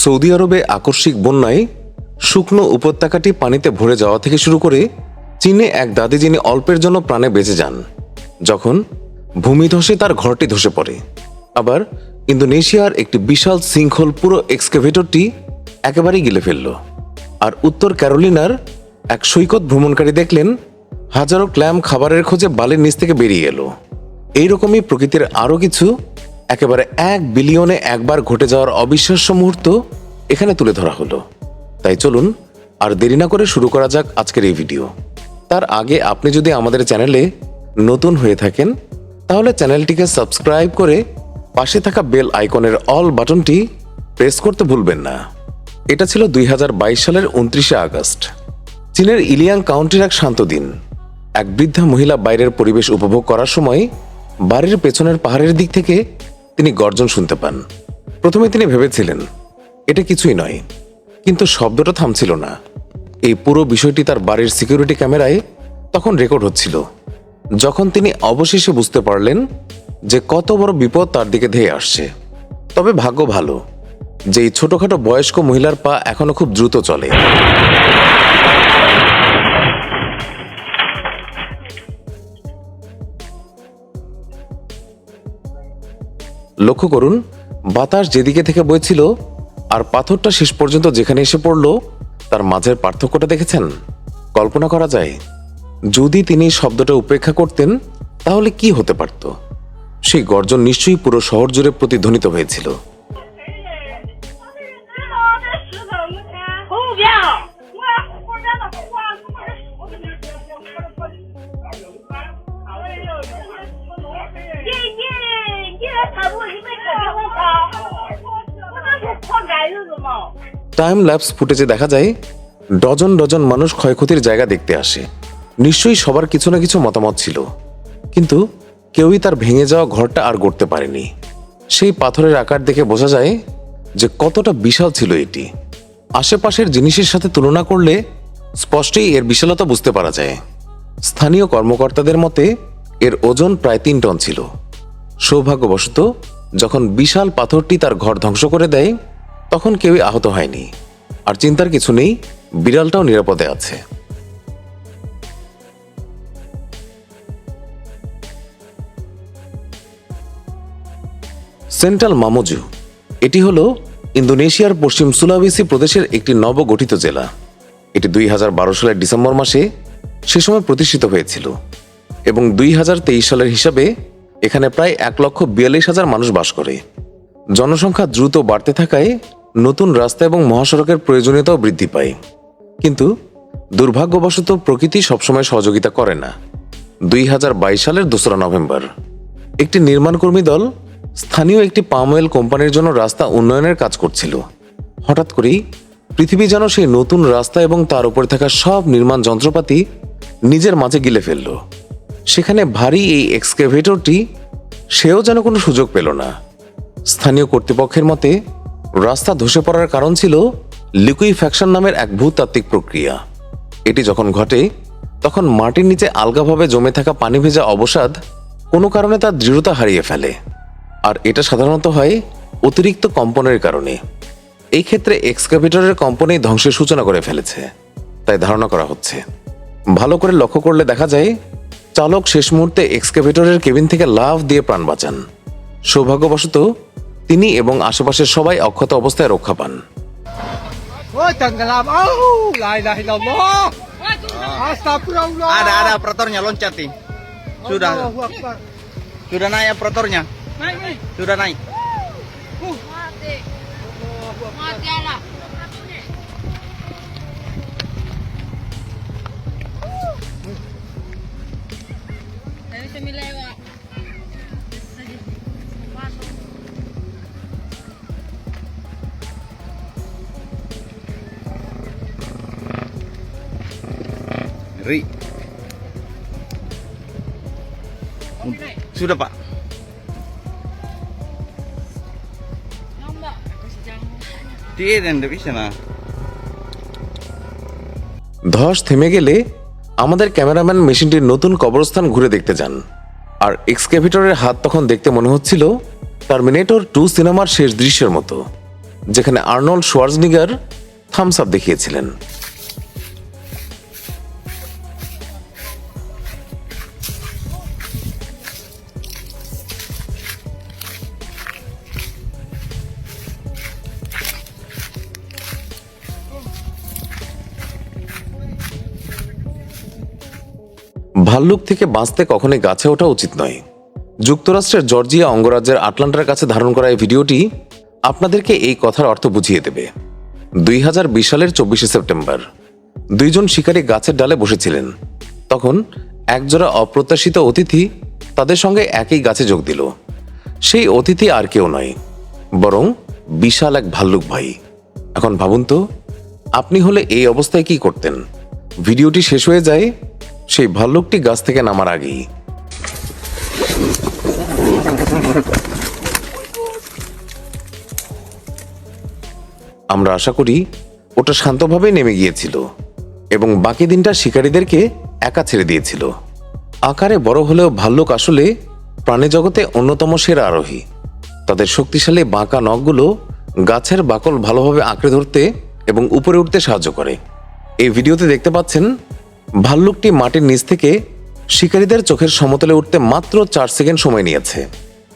Saudi আরবে আকস্মিক বন্যায় শুকনো উপত্যকাটি পানিতে ভরে যাওয়া থেকে শুরু করে চীনে এক দাদি যিনি অল্পের জন্য প্রাণে বেঁচে যান। যখন ভূমি ভূমিধসে তার ঘরটি ধসে পড়ে। আবার ইন্দোনেশিয়ার একটি বিশাল শৃঙ্খল পুরো এক্সকেভেটরটি একেবারেই গিলে ফেলল। আর উত্তর ক্যারোলিনার এক সৈকত ভ্রমণকারী দেখলেন, হাজারো ক্ল্যাম খাবারের খোঁজে বালির নিচ থেকে বেরিয়ে এলো। এইরকমই প্রকৃতির আরও কিছু একেবারে এক বিলিয়নে একবার ঘটে যাওয়ার অবিশ্বাস্য মুহূর্ত এখানে তুলে ধরা হলো। তাই চলুন আর দেরি না করে শুরু করা যাক আজকের এই ভিডিও। তার আগে আপনি যদি আমাদের চ্যানেলে নতুন হয়ে থাকেন, তাহলে চ্যানেলটিকে সাবস্ক্রাইব করে পাশে থাকা বেল আইকনের অল বাটনটি প্রেস করতে ভুলবেন না। এটা ছিল দুই হাজার বাইশ সালের উনত্রিশে আগস্ট, চীনের ইলিয়াং কাউন্টির এক শান্ত দিন। এক বৃদ্ধা মহিলা বাইরের পরিবেশ উপভোগ করার সময় বাড়ির পেছনের পাহাড়ের দিক থেকে তিনি গর্জন শুনতে পান। প্রথমে তিনি ভেবেছিলেন, এটা কিছুই নয়। কিন্তু শব্দটা থামছিল না। এই পুরো বিষয়টি তার বাড়ির সিকিউরিটি ক্যামেরায় তখন রেকর্ড হচ্ছিল। যখন তিনি অবশেষে বুঝতে পারলেন যে কত বড় বিপদ তার দিকে ধেয়ে আসছে। তবে ভাগ্য ভালো, যে এই ছোটখাটো বয়স্ক মহিলার পা এখনও খুব দ্রুত চলে। লক্ষ্য করুন, বাতাস যেদিকে থেকে বইছিল আর পাথরটা শেষ পর্যন্ত যেখানে এসে পড়ল, তার মাঝের পার্থক্যটা দেখেছেন? কল্পনা করা যায়, যদি তিনি শব্দটা উপেক্ষা করতেন, তাহলে কি হতে পারত? সেই গর্জন নিশ্চয়ই পুরো শহর জুড়ে প্রতিধ্বনিত হয়েছিল। টাইম ল্যাপস ফুটেজে দেখা যায়, ডজন ডজন মানুষ ক্ষয়ক্ষতির জায়গা দেখতে আসে। নিশ্চয়ই সবার কিছু না কিছু মতামত ছিল। কিন্তু কেউই তার ভেঙে যাওয়া ঘরটা আর গড়তে পারেনি। সেই পাথরের আকার দেখে বোঝা যায় যে কতটা বিশাল ছিল এটি। আশেপাশের জিনিসের সাথে তুলনা করলে স্পষ্টই এর বিশালতা বুঝতে পারা যায়। স্থানীয় কর্মকর্তাদের মতে, এর ওজন প্রায় তিন টন ছিল। সৌভাগ্যবশত, যখন বিশাল পাথরটি তার ঘর ধ্বংস করে দেয় তখন কেউই আহত হয়নি। আর চিন্তার কিছু নেই, বিড়ালটাও নিরাপদে আছে। সেন্ট্রাল মামুজু, এটি হলো ইন্দোনেশিয়ার পশ্চিম সুলাবেসি প্রদেশের একটি নবগঠিত জেলা। এটি দুই হাজার বারো সালের ডিসেম্বর মাসে সে সময় প্রতিষ্ঠিত হয়েছিল এবং দুই হাজার তেইশ সালের হিসাবে এখানে প্রায় এক লক্ষ বিয়াল্লিশ হাজার মানুষ বাস করে। জনসংখ্যা দ্রুত বাড়তে থাকায় নতুন রাস্তা এবং মহাসড়কের প্রয়োজনীয়তাও বৃদ্ধি পায়। কিন্তু দুর্ভাগ্যবশত প্রকৃতি সবসময় সহযোগিতা করে না। দুই হাজার বাইশ সালের দোসরা নভেম্বর। একটি নির্মাণকর্মী দল স্থানীয় একটি পাম অয়েল কোম্পানির জন্য রাস্তা উন্নয়নের কাজ করছিল। হঠাৎ করেই পৃথিবী যেন সেই নতুন রাস্তা এবং তার উপরে থাকা সব নির্মাণ যন্ত্রপাতি নিজের মাঝে গিলে ফেলল। সেখানে ভারী এই এক্সকেভেটরটি সেও যেন কোনো সুযোগ পেল না। স্থানীয় কর্তৃপক্ষের মতে রাস্তা ধসে পড়ার কারণ ছিল লিকুইফ্যাকশন নামের এক ভূতাত্ত্বিক প্রক্রিয়া। এটি যখন ঘটে, তখন মাটির নিচে আলগাভাবে জমে থাকা পানি ভেজা অবসাদ কোনো কারণে তার দৃঢ়তা হারিয়ে ফেলে। আর এটা সাধারণত হয় অতিরিক্ত কম্পনের কারণে। এই ক্ষেত্রে এক্সকাভেটরের কম্পনেই ধ্বংসের সূচনা করে ফেলেছে, তাই ধারণা করা হচ্ছে। ভালো করে লক্ষ্য করলে দেখা যায়, চালক শেষ মুহূর্তে এক্সকাভেটরের কেবিন থেকে লাভ দিয়ে প্রাণ বাঁচান। সৌভাগ্যবশত তিনি এবং আশেপাশের সবাই অক্ষত অবস্থায় রক্ষা পান Oh, tenggelam. Oh, la ilaha illallah. Astagfirullah. Ada ada operatornya loncat nih. Sudah Allahu Akbar. sudah naik operatornya. Naik, naik. Sudah naik. Mati. Mati anak. Saya Ngeri. Sudah, pak. ধস থেমে গেলে আমাদের ক্যামেরাম্যান মেশিনটির নতুন কবরস্থান ঘুরে দেখতে যান আর এক্সক্যাভেটরের হাত তখন দেখতে মনে হচ্ছিল টার্মিনেটর টু সিনেমার শেষ দৃশ্যের মতো, যেখানে আর্নল্ড সোয়ার্জনিগার থামস আপ দেখিয়েছিলেন ভাল্লুক থেকে বাঁচতে কখনোই গাছে ওঠা উচিত নয়। যুক্তরাষ্ট্রের জর্জিয়া অঙ্গরাজ্যের আটলান্টার কাছে ধারণ করা এই ভিডিওটি আপনাদেরকে এই কথার অর্থ বুঝিয়ে দেবে। দুই হাজার বিশ সালের চব্বিশে সেপ্টেম্বর, দুইজন শিকারী গাছের ডালে বসেছিলেন। তখন একজোড়া অপ্রত্যাশিত অতিথি তাদের সঙ্গে একই গাছে যোগ দিল। সেই অতিথি আর কেউ নয়, বরং বিশাল এক ভাল্লুক ভাই। এখন ভাবুন তো, আপনি হলে এই অবস্থায় কি করতেন? ভিডিওটি শেষ হয়ে যায় সেই ভাল্লুকটি গাছ থেকে নামার আগেই। আমরা আশা করি ওটা শান্তভাবে নেমে গিয়েছিল এবং বাকি দিনটা শিকারীদেরকে একা ছেড়ে দিয়েছিল। আকারে বড় হলেও ভাল্লুক আসলে প্রাণী জগতে অন্যতম সেরা আরোহী। তাদের শক্তিশালী বাঁকা নখগুলো গাছের বাকল ভালোভাবে আঁকড়ে ধরতে এবং উপরে উঠতে সাহায্য করে। এই ভিডিওতে দেখতে পাচ্ছেন ভাল্লুকটি মাটির নিচ থেকে শিকারীদের চোখের সমতলে উঠতে মাত্র চার সেকেন্ড সময় নিয়েছে।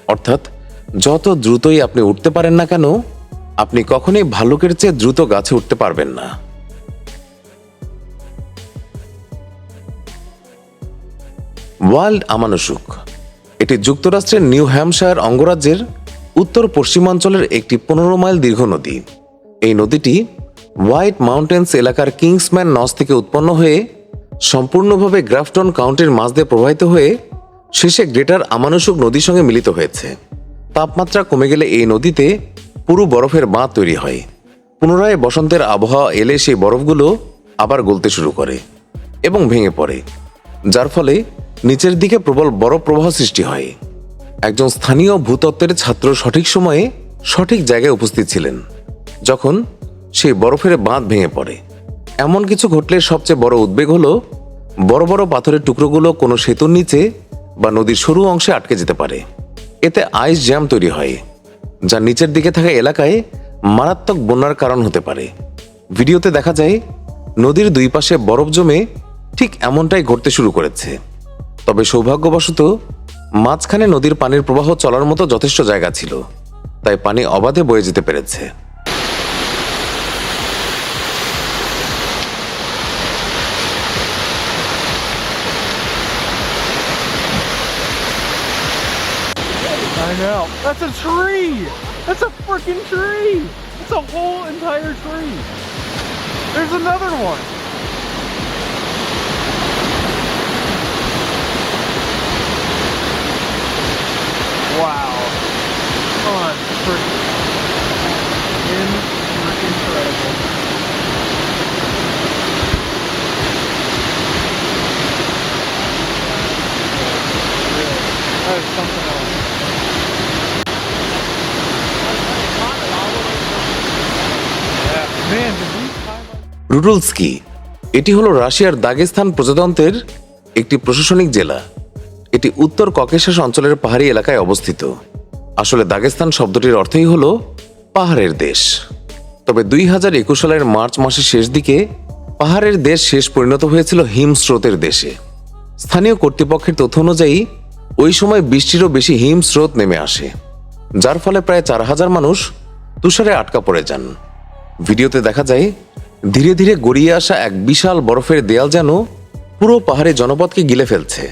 অর্থাৎ যত দ্রুতই আপনি উঠতে পারেন না কেন, আপনি কখনোই ভাল্লুকের চেয়ে দ্রুত গাছে উঠতে পারবেন না। ওয়ার্ল্ড আমানুষুক, এটি যুক্তরাষ্ট্রের নিউ হ্যামশায়ার অঙ্গরাজ্যের উত্তর পশ্চিমাঞ্চলের একটি পনেরো মাইল দীর্ঘ নদী। এই নদীটি হোয়াইট মাউন্টেন্স এলাকার কিংসম্যান নস থেকে উৎপন্ন হয়ে সম্পূর্ণভাবে গ্রাফটন কাউন্টির মাঝ দিয়ে প্রবাহিত হয়ে শেষে গ্রেটার আমানুষুক নদীর সঙ্গে মিলিত হয়েছে। তাপমাত্রা কমে গেলে এই নদীতে পুরো বরফের বাঁধ তৈরি হয়। পুনরায় বসন্তের আবহাওয়া এলে সেই বরফগুলো আবার গলতে শুরু করে এবং ভেঙে পড়ে, যার ফলে নিচের দিকে প্রবল বরফ প্রবাহ সৃষ্টি হয়। একজন স্থানীয় ভূতত্ত্বের ছাত্র সঠিক সময়ে সঠিক জায়গায় উপস্থিত ছিলেন, যখন সেই বরফের বাঁধ ভেঙে পড়ে। এমন কিছু ঘটলে সবচেয়ে বড় উদ্বেগ হলো, বড় বড় পাথরের টুকরোগুলো কোনো সেতুর নিচে বা নদীর সরু অংশে আটকে যেতে পারে। এতে আইস জ্যাম তৈরি হয়, যা নিচের দিকে থাকা এলাকায় মারাত্মক বন্যার কারণ হতে পারে। ভিডিওতে দেখা যায়, নদীর দুই পাশে বরফ জমে ঠিক এমনটাই ঘটতে শুরু করেছে। তবে সৌভাগ্যবশত, মাঝখানে নদীর পানির প্রবাহ চলার মতো যথেষ্ট জায়গা ছিল, তাই পানি অবাধে বয়ে যেতে পেরেছে। That's a tree. That's a freaking tree. It's a whole entire tree. There's another one. Wow. Unfreaking. Incredible. That is something else. রুডুলস্কি, এটি হলো রাশিয়ার দাগেস্তান প্রজাতন্ত্রের একটি প্রশাসনিক জেলা। এটি উত্তর ককেশাস অঞ্চলের পাহাড়ি এলাকায় অবস্থিত। আসলে দাগেস্তান শব্দটির অর্থই হলো পাহাড়ের দেশ। তবে দুই হাজার একুশ সালের মার্চ মাসের শেষ দিকে পাহাড়ের দেশ শেষ পরিণত হয়েছিল হিমস্রোতের দেশে। স্থানীয় কর্তৃপক্ষের তথ্য অনুযায়ী, ওই সময় বৃষ্টিরও বেশি হিমস্রোত নেমে আসে, যার ফলে প্রায় চার হাজার মানুষ তুষারে আটকা পড়ে যান। ভিডিওতে দেখা যায় ধীরে ধীরে গড়িয়ে আসা এক বিশাল বরফের দেয়াল যেন পুরো পাহাড়ে জনপদকে গিলে ফেলছে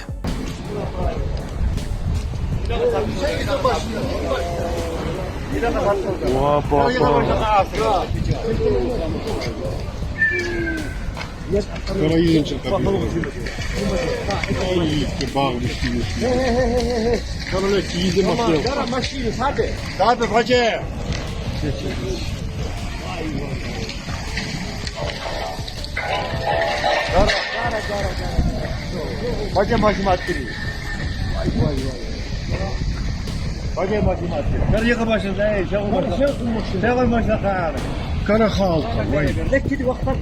Pode mais matriz. Vai, vai, vai. Pode mais matriz. Quero ir com a maçã daí, já vou mostrar. Já vou mostrar cara. Cara halka, vay. Vaktan.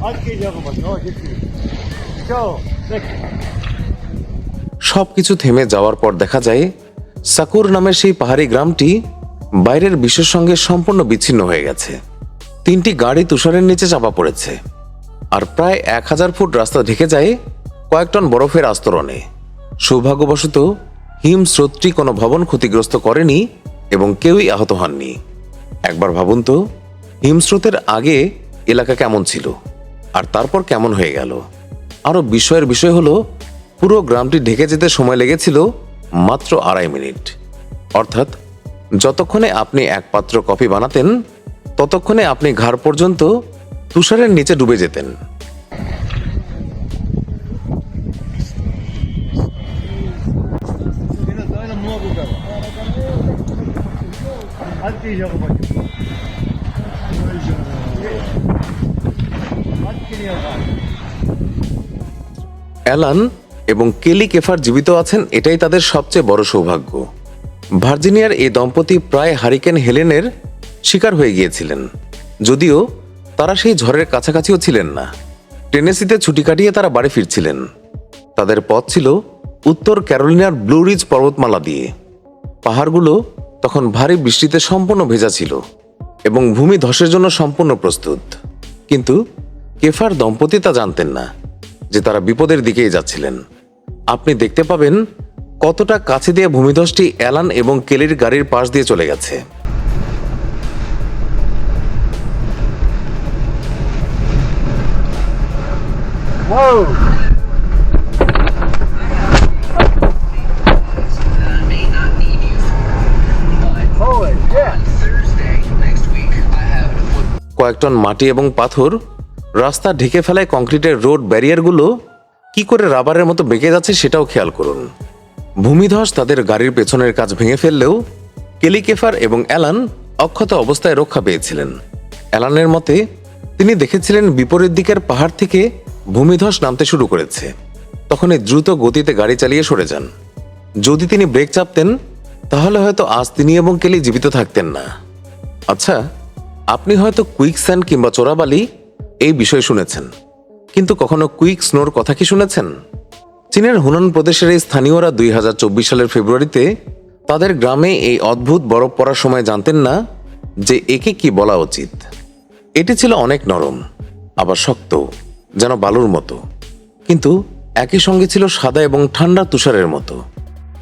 Hadi gel. Ciao. Lekki. সবকিছু থেমে যাওয়ার পর দেখা যায় সাকুর নামের সেই পাহাড়ি গ্রামটি বাইরের বিশ্বের সঙ্গে সম্পূর্ণ বিচ্ছিন্ন হয়ে গেছে তিনটি গাড়ি তুষারের নিচে চাপা পড়েছে আর প্রায় এক হাজার ফুট রাস্তা ঢেকে যায় কয়েক টন বরফের আস্তরণে। সৌভাগ্যবশত হিম স্রোতটি কোনো ভবন ক্ষতিগ্রস্ত করেনি এবং কেউই আহত হননি। একবার ভাবুন তো হিমস্রোতের আগে এলাকা কেমন ছিল আর তারপর কেমন হয়ে গেল? আরও বিস্ময়ের বিষয় হলো, পুরো গ্রামটি ঢেকে যেতে সময় লেগেছিল মাত্র আড়াই মিনিট। অর্থাৎ যতক্ষণে আপনি এক পাত্র কফি বানাতেন ততক্ষণে আপনি ঘাড় পর্যন্ত তুষারের নিচে ডুবে যেতেন. অ্যালান এবং কেলি কেফার জীবিত আছেন, এটাই তাদের সবচেয়ে বড় সৌভাগ্য ভার্জিনিয়ার এই দম্পতি প্রায় হারিকেন হেলেনের শিকার হয়ে গিয়েছিলেন। যদিও তারা সেই ঝড়ের কাছাকাছিও ছিলেন না। টেনেসিতে ছুটি কাটিয়ে তারা বাড়ি ফিরছিলেন। তাদের পথ ছিল উত্তর ক্যারোলিনার ব্লু রিজ পর্বতমালা দিয়ে। পাহাড়গুলো তখন ভারী বৃষ্টিতে সম্পূর্ণ ভেজা ছিল এবং ভূমি ধসের জন্য সম্পূর্ণ প্রস্তুত। কিন্তু কেফার দম্পতি তা জানতেন না যে তারা বিপদের দিকেই যাচ্ছিলেন। আপনি দেখতে পাবেন কতটা কাছে দিয়ে ভূমিধসটি অ্যালান এবং কেলির গাড়ির পাশ দিয়ে চলে গেছে। Whoa! মাটি এবং পাথর রাস্তা ঢেকে ফেলায় কংক্রিটের রোড ব্যারিয়ারগুলো কি করে রাবারের মতো বেঁকে যাচ্ছে সেটাও খেয়াল করুন ভূমিধস তাদের গাড়ির পেছনের কাজ ভেঙে ফেললেও কেলিকেফার এবং অ্যালান অক্ষত অবস্থায় রক্ষা পেয়েছিলেন অ্যালানের মতে, তিনি দেখেছিলেন বিপরীত দিকের পাহাড় থেকে ভূমিধস নামতে শুরু করেছে। তখনই দ্রুত গতিতে গাড়ি চালিয়ে সরে যান। যদি তিনি ব্রেক চাপতেন, তাহলে হয়তো আজ তিনি এবং কেলি জীবিত থাকতেন না। আচ্ছা আপনি হয়তো কুইক স্যান্ড কিংবা চোরাবালি এই বিষয় শুনেছেন। কিন্তু কখনো কুইক স্নোর কথা কি শুনেছেন? চীনের হুনান প্রদেশের এই স্থানীয়রা দুই হাজার চব্বিশ সালের ফেব্রুয়ারিতে তাদের গ্রামে এই অদ্ভুত বরফ পড়ার সময় জানতেন না যে একে কি বলা উচিত। এটি ছিল অনেক নরম, আবার শক্ত। যেন বালুর মতো। কিন্তু একই সঙ্গে ছিল সাদা এবং ঠান্ডা তুষারের মতো।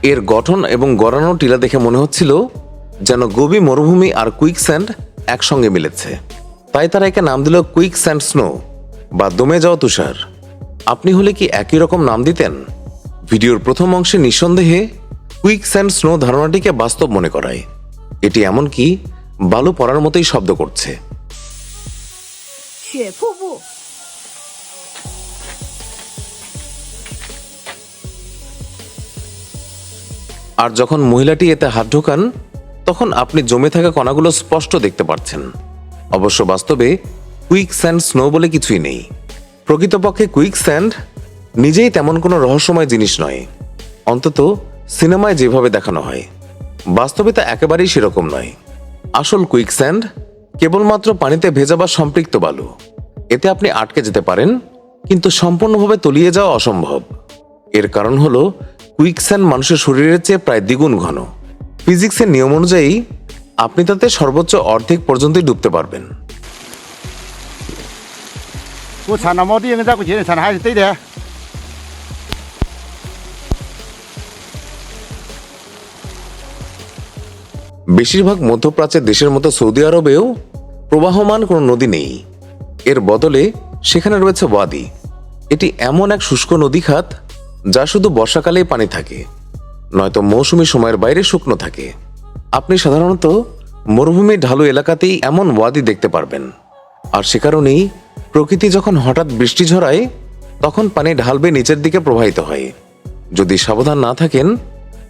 এর গঠন এবং গড়ানো টিলা দেখে মনে হচ্ছিল যেন গভীর মরুভূমি আর কুইক স্যান্ড একসঙ্গে মিলেছে। তাই তারা একে নাম দিল কুইক স্যান্ড স্নো বা দমে যাওয়া তুষার। আপনি হলে কি একই রকম নাম দিতেন? ভিডিওর প্রথম অংশে নিঃসন্দেহে কুইক স্যান্ড স্নো ধারণাটিকে বাস্তব মনে করায়। এটি এমনকি বালু পড়ার মতোই শব্দ করছে। আর যখন মহিলাটি এতে হাত ঢোকান, তখন আপনি জমে থাকা কণাগুলো স্পষ্ট দেখতে পাচ্ছেন অবশ্য বাস্তবে কুইক স্যান্ড স্নো বলে কিছুই নেই। প্রকৃতপক্ষে কুইক স্যান্ড নিজেই তেমন কোনো রহস্যময় জিনিস নয়। অন্তত সিনেমায় যেভাবে দেখানো হয়, বাস্তবে তা একেবারেই সেরকম নয়। আসল কুইক স্যান্ড কেবলমাত্র পানিতে ভেজা বা সম্পৃক্ত বালু। এতে আপনি আটকে যেতে পারেন, কিন্তু সম্পূর্ণভাবে তলিয়ে যাওয়া অসম্ভব। এর কারণ হলো কুইকস্যান্ড মানুষের শরীরের চেয়ে প্রায় দ্বিগুণ ঘন। ফিজিক্সের নিয়ম অনুযায়ী আপনি তাতে সর্বোচ্চ অর্ধেক পর্যন্তই ডুবতে পারবেন। বেশিরভাগ মধ্যপ্রাচ্যের দেশের মতো সৌদি আরবেও প্রবাহমান কোনো নদী নেই। এর বদলে সেখানে রয়েছে ওয়াদি। এটি এমন এক শুষ্ক নদী খাত যা শুধু বর্ষাকালেই পানি থাকে, নয়তো মৌসুমী সময়ের বাইরে শুকনো থাকে। আপনি সাধারণত মরুভূমির ঢালু এলাকাতেই এমন ওয়াদি দেখতে পারবেন। আর সে কারণেই প্রকৃতি যখন হঠাৎ বৃষ্টি ঝরায়, তখন পানি ঢালবে নিচের দিকে প্রবাহিত হয়। যদি সাবধান না থাকেন,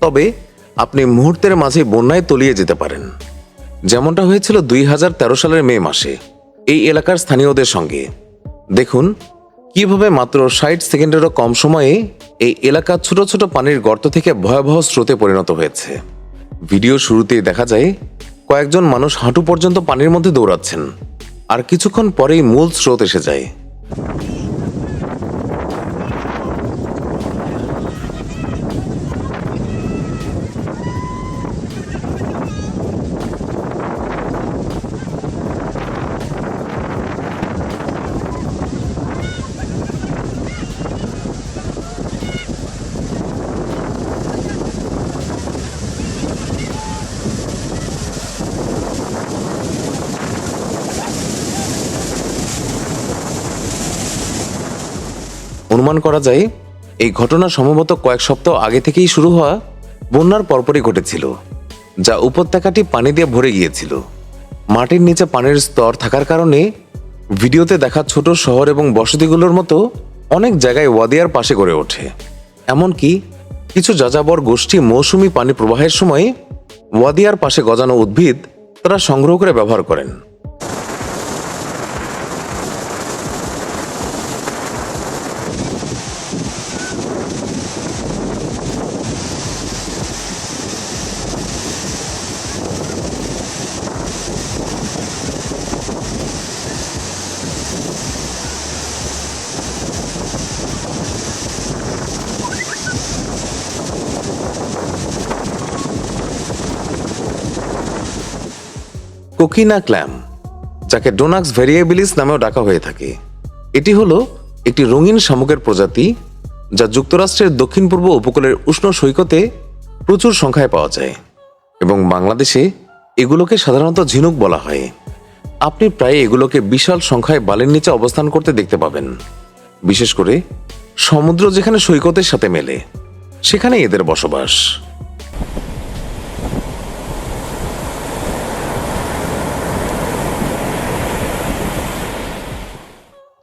তবে আপনি মুহূর্তের মাঝে বন্যায় তলিয়ে যেতে পারেন। যেমনটা হয়েছিল দুই হাজার তেরো সালের মে মাসে, এই এলাকার স্থানীয়দের সঙ্গে। দেখুন কীভাবে মাত্র ষাট সেকেন্ডেরও কম সময়ে এই এলাকা ছোট ছোট পানির গর্ত থেকে ভয়াবহ স্রোতে পরিণত হয়েছে। ভিডিও শুরুতেই দেখা যায়, কয়েকজন মানুষ হাঁটু পর্যন্ত পানির মধ্যে দৌড়াচ্ছেন। আর কিছুক্ষণ পরেই মূল স্রোত এসে যায়। অনুমান করা যায়, এই ঘটনা সম্ভবত কয়েক সপ্তাহ আগে থেকেই শুরু হওয়া বন্যার পরপরই ঘটেছিল, যা উপত্যকাটি পানি দিয়ে ভরে গিয়েছিল। মাটির নিচে পানির স্তর থাকার কারণে ভিডিওতে দেখা ছোট শহর এবং বসতিগুলোর মতো অনেক জায়গায় ওয়াদিয়ার পাশে গড়ে ওঠে। এমনকি কিছু যাযাবর গোষ্ঠী মৌসুমি পানি প্রবাহের সময় ওয়াদিয়ার পাশে গজানো উদ্ভিদ তারা সংগ্রহ করে ব্যবহার করেন। কোকিনা ক্ল্যাম, যাকে ডোনাক্স ভেরিয়েবিলিস নামেও ডাকা হয়ে থাকে। এটি হলো একটি রঙিন শামুকের প্রজাতি, যা যুক্তরাষ্ট্রের দক্ষিণ পূর্ব উপকূলের উষ্ণ সৈকতে প্রচুর সংখ্যায় পাওয়া যায় এবং বাংলাদেশে এগুলোকে সাধারণত ঝিনুক বলা হয়। আপনি প্রায় এগুলোকে বিশাল সংখ্যায় বালির নিচে অবস্থান করতে দেখতে পাবেন। বিশেষ করে সমুদ্র যেখানে সৈকতের সাথে মেলে সেখানে এদের বসবাস।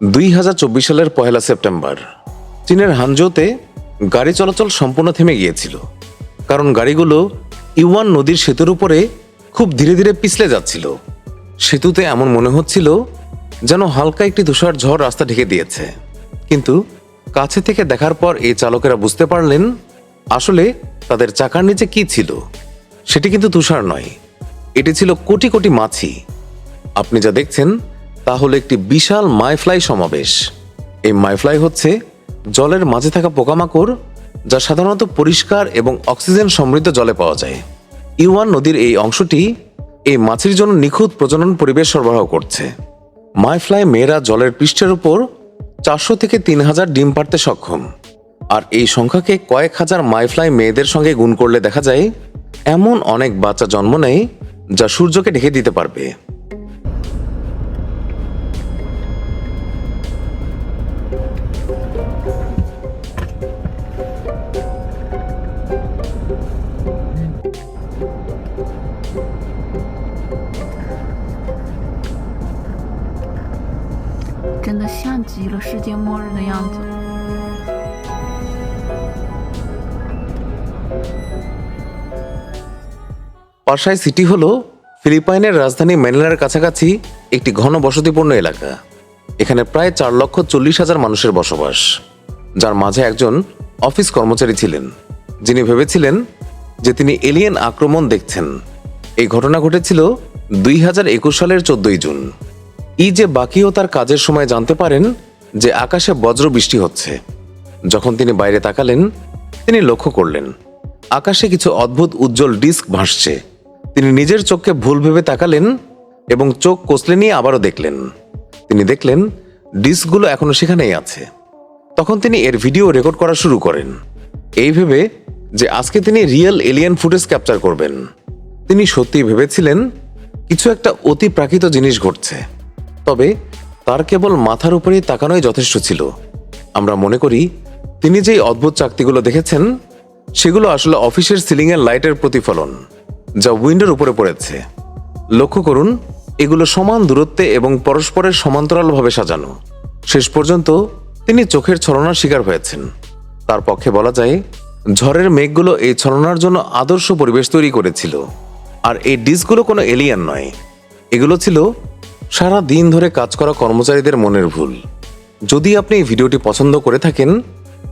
দুই হাজার চব্বিশ সালের পহেলা সেপ্টেম্বর। চীনের হানজোতে গাড়ি চলাচল সম্পূর্ণ থেমে গিয়েছিল, কারণ গাড়িগুলো ইউয়ান নদীর সেতুর উপরে খুব ধীরে ধীরে পিছলে যাচ্ছিল। সেতুতে এমন মনে হচ্ছিল যেন হালকা একটি তুষার ঝড় রাস্তা ঢেকে দিয়েছে। কিন্তু কাছে থেকে দেখার পর এই চালকেরা বুঝতে পারলেন আসলে তাদের চাকার নিচে কি ছিল। সেটি কিন্তু তুষার নয়, এটি ছিল কোটি কোটি মাছি। আপনি যা দেখছেন তা হলো একটি বিশাল মাইফ্লাই সমাবেশ। এই মাইফ্লাই হচ্ছে জলের মাঝে থাকা পোকামাকড়, যা সাধারণত পরিষ্কার এবং অক্সিজেন সমৃদ্ধ জলে পাওয়া যায়। ইউয়ান নদীর এই অংশটি এই মাছির জন্য নিখুঁত প্রজনন পরিবেশ সরবরাহ করছে। মাইফ্লাই মেয়েরা জলের পৃষ্ঠের উপর চারশো থেকে তিন হাজার ডিম পাড়তে সক্ষম। আর এই সংখ্যাকে কয়েক হাজার মাইফ্লাই মেয়েদের সঙ্গে গুণ করলে দেখা যায়, এমন অনেক বাচ্চা জন্ম নেয় যা সূর্যকে ঢেকে দিতে পারবে। 真的像极了世界末日的样子。 পাশাই সিটি হলো ফিলিপাইনের রাজধানী ম্যানিলার কাছাকাছি একটি ঘন বসতিপূর্ণ এলাকা এখানে প্রায় চার লক্ষ চল্লিশ হাজার মানুষের বসবাস যার মাঝে একজন অফিস কর্মচারী ছিলেন যিনি ভেবেছিলেন যে তিনি এলিয়েন আক্রমণ দেখছেন এই ঘটনা ঘটেছিল দুই হাজার একুশ সালের চোদ্দই জুন ই যে বাকিও তার কাজের সময় জানতে পারেন যে আকাশে বজ্র বৃষ্টি হচ্ছে। যখন তিনি বাইরে তাকালেন, তিনি লক্ষ্য করলেন, আকাশে কিছু অদ্ভুত উজ্জ্বল ডিস্ক ভাসছে। তিনি নিজের চোখকে ভুল ভেবে তাকালেন এবং চোখ কষলে নিয়ে আবারও দেখলেন। তিনি দেখলেন, ডিস্কগুলো এখনও সেখানেই আছে। তখন তিনি এর ভিডিও রেকর্ড করা শুরু করেন। এই ভেবে যে আজকে তিনি রিয়েল এলিয়েন ফুটেজ ক্যাপচার করবেন। তিনি সত্যি ভেবেছিলেন, কিছু একটা অতি প্রাকৃত জিনিস ঘটছে। তবে তার কেবল মাথার উপরেই তাকানোই যথেষ্ট ছিল। আমরা মনে করি, তিনি যেই অদ্ভুত চাকতিগুলো দেখেছেন, সেগুলো আসলে অফিসের সিলিংয়ের লাইটের প্রতিফলন, যা উইন্ডোর উপরে পড়েছে। লক্ষ্য করুন, এগুলো সমান দূরত্বে এবং পরস্পরের সমান্তরালভাবে সাজানো। শেষ পর্যন্ত তিনি চোখের ছলনার শিকার হয়েছেন। তার পক্ষে বলা যায়, ঝড়ের মেঘগুলো এই ছলনার জন্য আদর্শ পরিবেশ তৈরি করেছিল। আর এই ডিসগুলো কোনো এলিয়ান নয়। এগুলো ছিল সারা দিন ধরে কাজ করা কর্মচারীদের মনের ভুল। যদি আপনি এই ভিডিওটি পছন্দ করে থাকেন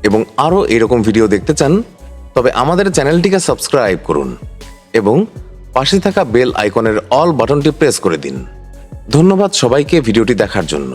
এবং আরও এরকম ভিডিও দেখতে চান, তবে আমাদের চ্যানেলটিকে সাবস্ক্রাইব করুন এবং পাশে থাকা বেল আইকনের অল বাটনটি প্রেস করে দিন। ধন্যবাদ সবাইকে ভিডিওটি দেখার জন্য।